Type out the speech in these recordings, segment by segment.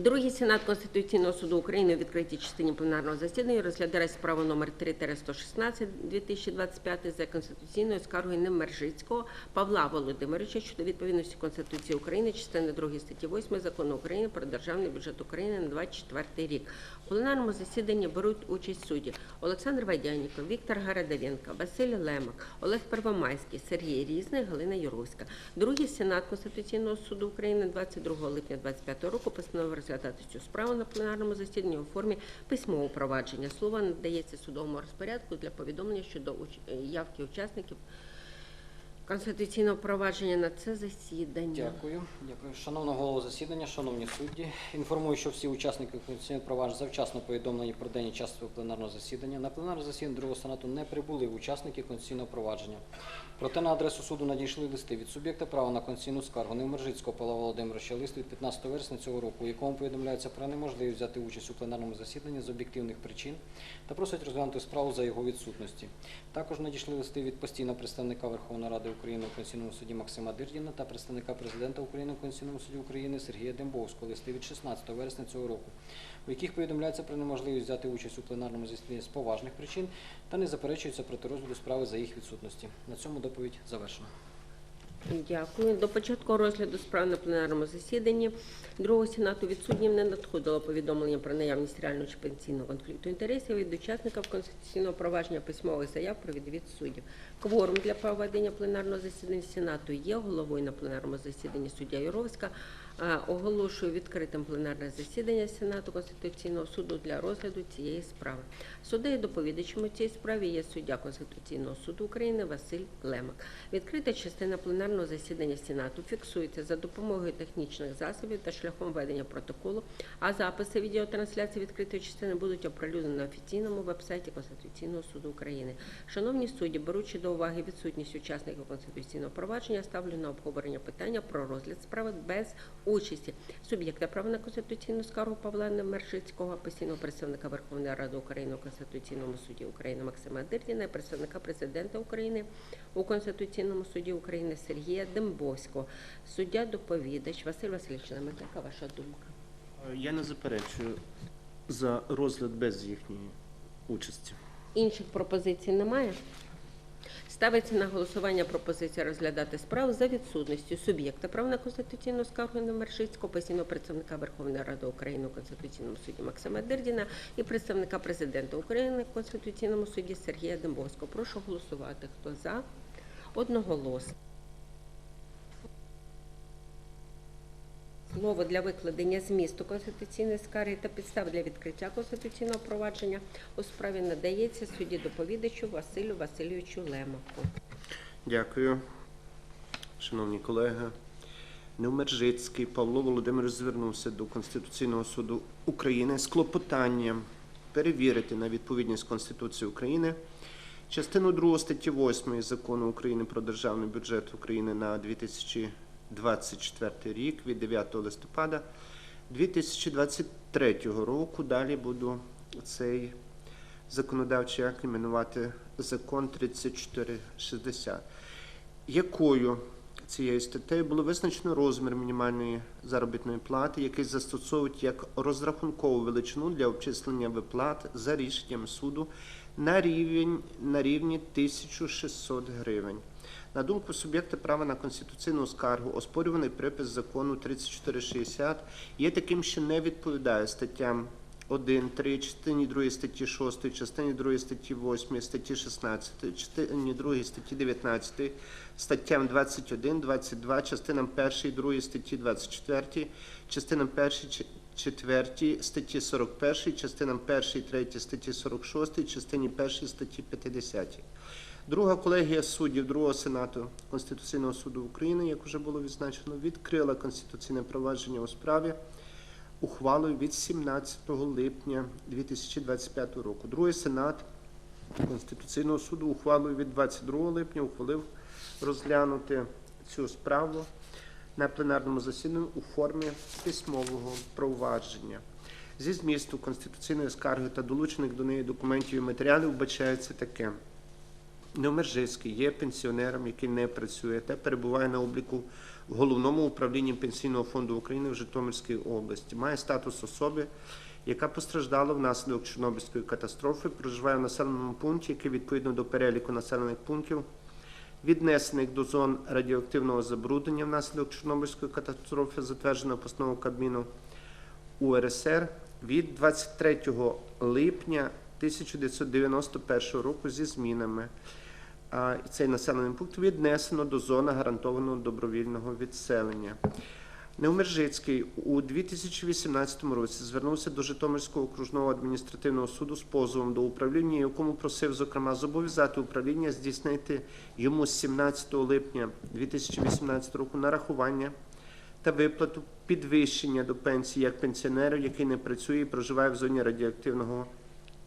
Другий сенат Конституційного суду України у відкритій частині пленарного засідання розглядає справу номер 3-116 2025 за конституційною скаргою Немержицького Павла Володимировича щодо відповідності Конституції України частини 2 статті 8 Закону України про державний бюджет України на 24 рік. У пленарному засіданні беруть участь судді Олександр Вадяніков, Віктор Гарадавенко, Василь Лемак, Олег Первомайський, Сергій Різний, Галина Юровська. Другий сенат Конституційного суду України 22 липня 2025 року постановив розглядати цю справу на пленарному засіданні у формі письмового провадження. Слово надається судовому розпорядку для повідомлення щодо уч- явки учасників конституційного провадження на це засідання. Дякую. Дякую. Шановна голова засідання, шановні судді. Інформую, що всі учасники конституційного провадження завчасно повідомлені про день і час свого пленарного засідання. На пленарне засідання другого сенату не прибули учасники конституційного провадження. Проте на адресу суду надійшли листи від суб'єкта права на конституційну скаргу. Невмержицького Павла Володимировича. Лист від 15 вересня цього року, у якому повідомляється про неможливість взяти участь у пленарному засіданні з об'єктивних причин та просить розглянути справу за його відсутності. Також надійшли листи від постійного представника Верховної Ради України у Конституційному суді Максима Дирдіна та представника президента України у Конституційному суді України Сергія Дембовського. Листи від 16 вересня цього року, у яких повідомляється про неможливість взяти участь у пленарному засіданні з поважних причин та не заперечується проти розгляду справи за їх відсутності. На цьому доповідь завершена. Дякую. До початку розгляду справ на пленарному засіданні другого сенату від суддів не надходило повідомлення про наявність реального чи пенсійного конфлікту інтересів від учасників конституційного провадження письмових заяв про відвід суддів. Кворум для проведення пленарного засідання сенату є головою на пленарному засіданні суддя Юровська. Оголошую відкритим пленарне засідання Сенату Конституційного суду для розгляду цієї справи. Суддею доповідачем у цій справі є суддя Конституційного суду України Василь Лемак. Відкрита частина пленарного засідання Сенату фіксується за допомогою технічних засобів та шляхом ведення протоколу, а записи відеотрансляції відкритої частини будуть оприлюднені на офіційному вебсайті Конституційного суду України. Шановні судді, беручи до уваги відсутність учасників конституційного провадження, ставлю на обговорення питання про розгляд справи без участі суб'єкта права на конституційну скаргу Павла Немержицького, постійного представника Верховної Ради України у Конституційному суді України Максима Дирдіна і представника президента України у Конституційному суді України Сергія Дембовського. Суддя доповідач Василь Васильович Лемик, яка ваша думка? Я не заперечую за розгляд без їхньої участі. Інших пропозицій немає. Ставиться на голосування пропозиція розглядати справу за відсутністю суб'єкта прав на конституційну скаргу Немершицького, постійного представника Верховної Ради України у Конституційному суді Максима Дирдіна і представника президента України в Конституційному суді Сергія Дембовського. Прошу голосувати. Хто за? Одноголосно. Слово для викладення змісту конституційної скарги та підстав для відкриття конституційного провадження у справі надається судді доповідачу Василю Васильовичу Лемаку. Дякую, шановні колеги. Невмержицький Павло Володимирович звернувся до Конституційного суду України з клопотанням перевірити на відповідність Конституції України частину 2 статті 8 Закону України про державний бюджет України на 2024 рік від 9 листопада 2023 року. Далі буду цей законодавчий акт іменувати закон 3460, якою цією статтею було визначено розмір мінімальної заробітної плати, який застосовують як розрахункову величину для обчислення виплат за рішенням суду на рівень на рівні 1600 гривень. На думку суб'єкта права на конституційну скаргу, оспорюваний припис закону 3460 є таким, що не відповідає статтям 1, 3, частині 2 статті 6, частині 2 статті 8, статті 16, частині 2 статті 19, статтям 21, 22, частинам 1, 2 статті 24, частинам 1, 4 статті 41, частинам 1, 3 статті 46, частині 1 статті 50. Друга колегія суддів Другого Сенату Конституційного суду України, як вже було відзначено, відкрила конституційне провадження у справі ухвалою від 17 липня 2025 року. Другий Сенат Конституційного суду ухвалою від 22 липня ухвалив розглянути цю справу на пленарному засіданні у формі письмового провадження. Зі змісту конституційної скарги та долучених до неї документів і матеріалів вбачається таке. Невмержицький є пенсіонером, який не працює та перебуває на обліку в головному управлінні Пенсійного фонду України в Житомирській області. Має статус особи, яка постраждала внаслідок Чорнобильської катастрофи, проживає в населеному пункті, який відповідно до переліку населених пунктів, віднесених до зон радіоактивного забруднення внаслідок Чорнобильської катастрофи, затвердженого постановою Кабміну УРСР від 23 липня 1991 року зі змінами. Цей населений пункт віднесено до зони гарантованого добровільного відселення. Неумержицький у 2018 році звернувся до Житомирського окружного адміністративного суду з позовом до управління, якому просив, зокрема, зобов'язати управління здійснити йому з 17 липня 2018 року нарахування та виплату підвищення до пенсії як пенсіонеру, який не працює і проживає в зоні радіоактивного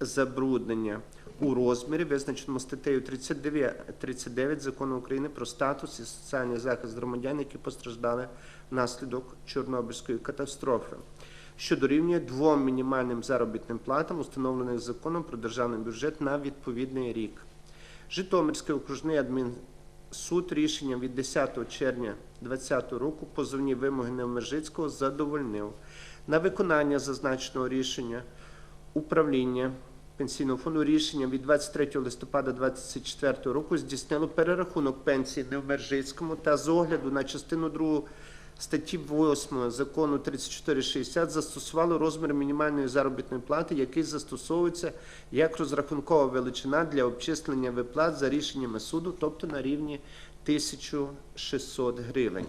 забруднення у розмірі, визначеному статтею 39, 39 Закону України про статус і соціальний захист громадян, які постраждали внаслідок Чорнобильської катастрофи, що дорівнює двом мінімальним заробітним платам, установлених законом про державний бюджет на відповідний рік. Житомирський окружний адмінсуд рішенням від 10 червня 2020 року позовні вимоги Невмержицького задовольнив. На виконання зазначеного рішення управління Пенсійного фонду рішенням від 23 листопада 2024 року здійснило перерахунок пенсії Невмержицькому та з огляду на частину 2 статті 8 закону 3460 застосувало розмір мінімальної заробітної плати, який застосовується як розрахункова величина для обчислення виплат за рішеннями суду, тобто на рівні 1600 гривень.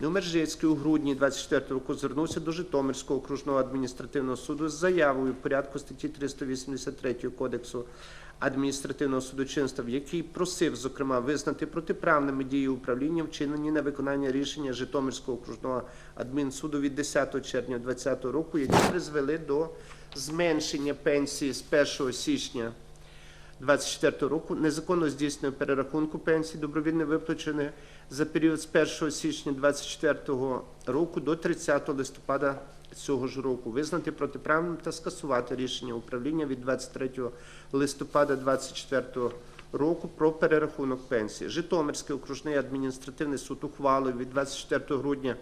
Неумержицький у грудні 24 року звернувся до Житомирського окружного адміністративного суду з заявою в порядку статті 383 Кодексу адміністративного судочинства, в якій просив, зокрема, визнати протиправними дії управління, вчинені на виконання рішення Житомирського окружного адмінсуду від 10 червня 2020 року, які призвели до зменшення пенсії з 1 січня 24 року, незаконно здійсненого перерахунку пенсій, добровільно виплачених за період з 1 січня 24 року до 30 листопада цього ж року, визнати протиправним та скасувати рішення управління від 23 листопада 24 року про перерахунок пенсії. Житомирський окружний адміністративний суд ухвалою від 24 грудня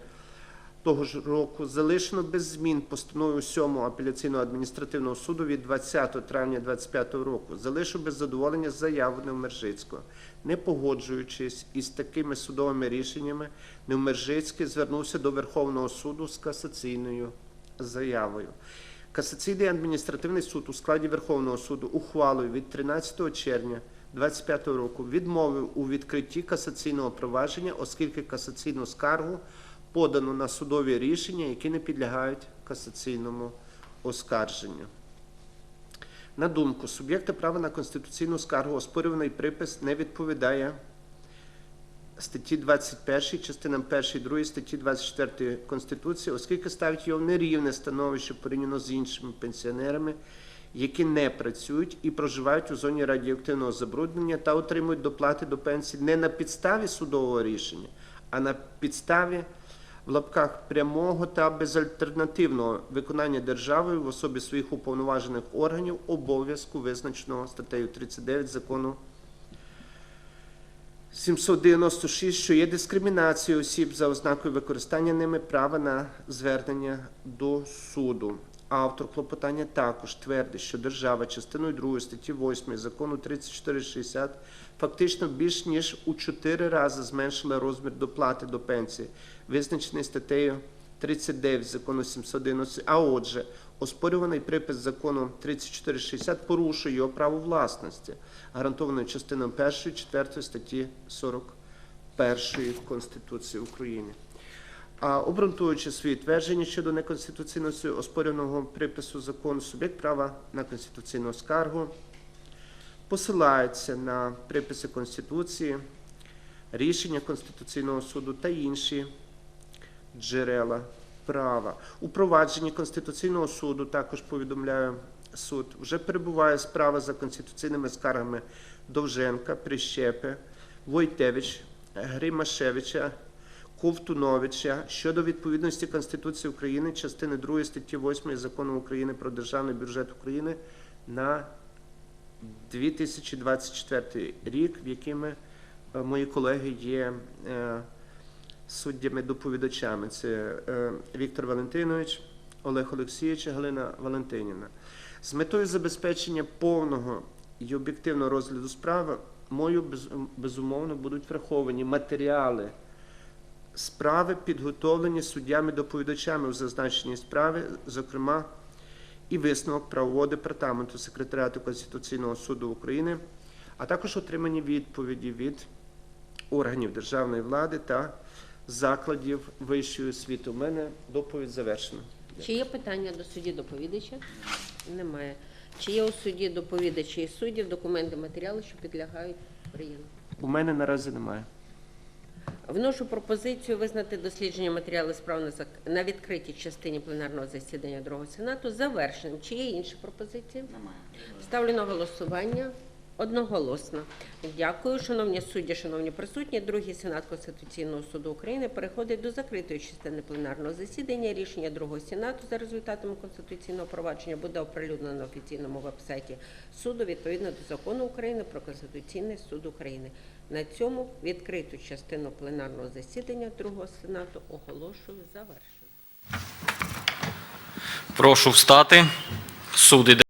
того ж року залишено без змін постанову 7 апеляційного адміністративного суду від 20 травня 2025 року. Залишив без задоволення заяву Невмержицького. Не погоджуючись із такими судовими рішеннями, Невмержицький звернувся до Верховного суду з касаційною заявою. Касаційний адміністративний суд у складі Верховного суду ухвалою від 13 червня 2025 року відмовив у відкритті касаційного провадження, оскільки касаційну скаргу подано на судові рішення, які не підлягають касаційному оскарженню. На думку суб'єкта права на конституційну скаргу оспорюваний припис не відповідає статті 21, частинам 1 і 2 статті 24 Конституції, оскільки ставить його в нерівне становище порівняно з іншими пенсіонерами, які не працюють і проживають у зоні радіоактивного забруднення та отримують доплати до пенсії не на підставі судового рішення, а на підставі в лапках прямого та безальтернативного виконання державою в особі своїх уповноважених органів обов'язку, визначеного статтею 39 закону 796, що є дискримінацією осіб за ознакою використання ними права на звернення до суду. Автор клопотання також твердить, що держава частиною 2 статті 8 закону 3460 фактично більш ніж у 4 рази зменшила розмір доплати до пенсії, визначений статтею 39 закону 711, а отже, оспорюваний припис закону 3460 порушує його право власності, гарантованої частиною 1 4 статті 41 Конституції України. А обґрунтуючи свої твердження щодо неконституційності оспорюваного припису закону, суб'єкт права на конституційну скаргу посилається на приписи Конституції, рішення Конституційного суду та інші джерела права. У провадженні Конституційного суду також повідомляю суд, вже перебуває справа за конституційними скаргами Довженка, Прищепи, Войтевич, Гримашевича, Ковтуновича щодо відповідності Конституції України частини 2 статті 8 Закону України про державний бюджет України на 2024 рік, в якими е, мої колеги є е, суддями-доповідачами. Це е, Віктор Валентинович, Олег Олексійович Галина Валентинівна. З метою забезпечення повного і об'єктивного розгляду справи, мою безумовно будуть враховані матеріали справи, підготовлені суддями-доповідачами у зазначеній справі, зокрема, і висновок правового департаменту секретаріату Конституційного суду України, а також отримані відповіді від органів державної влади та закладів вищої освіти. У мене доповідь завершена. Чи є питання до судді доповідача? Немає. Чи є у судді доповідачі і суддів документи, матеріали, що підлягають прийому? У мене наразі немає. Вношу пропозицію визнати дослідження матеріалу справ на відкритій частині пленарного засідання другого сенату завершеним. Чи є інші пропозиції? Немає. Ставлю на голосування одноголосно. Дякую, шановні судді, шановні присутні. Другий сенат Конституційного суду України переходить до закритої частини пленарного засідання. Рішення другого сенату за результатами конституційного провадження буде оприлюднено на офіційному вебсайті суду відповідно до закону України про Конституційний суд України. На цьому відкриту частину пленарного засідання другого сенату оголошую завершеною. Прошу встати. Суд іде.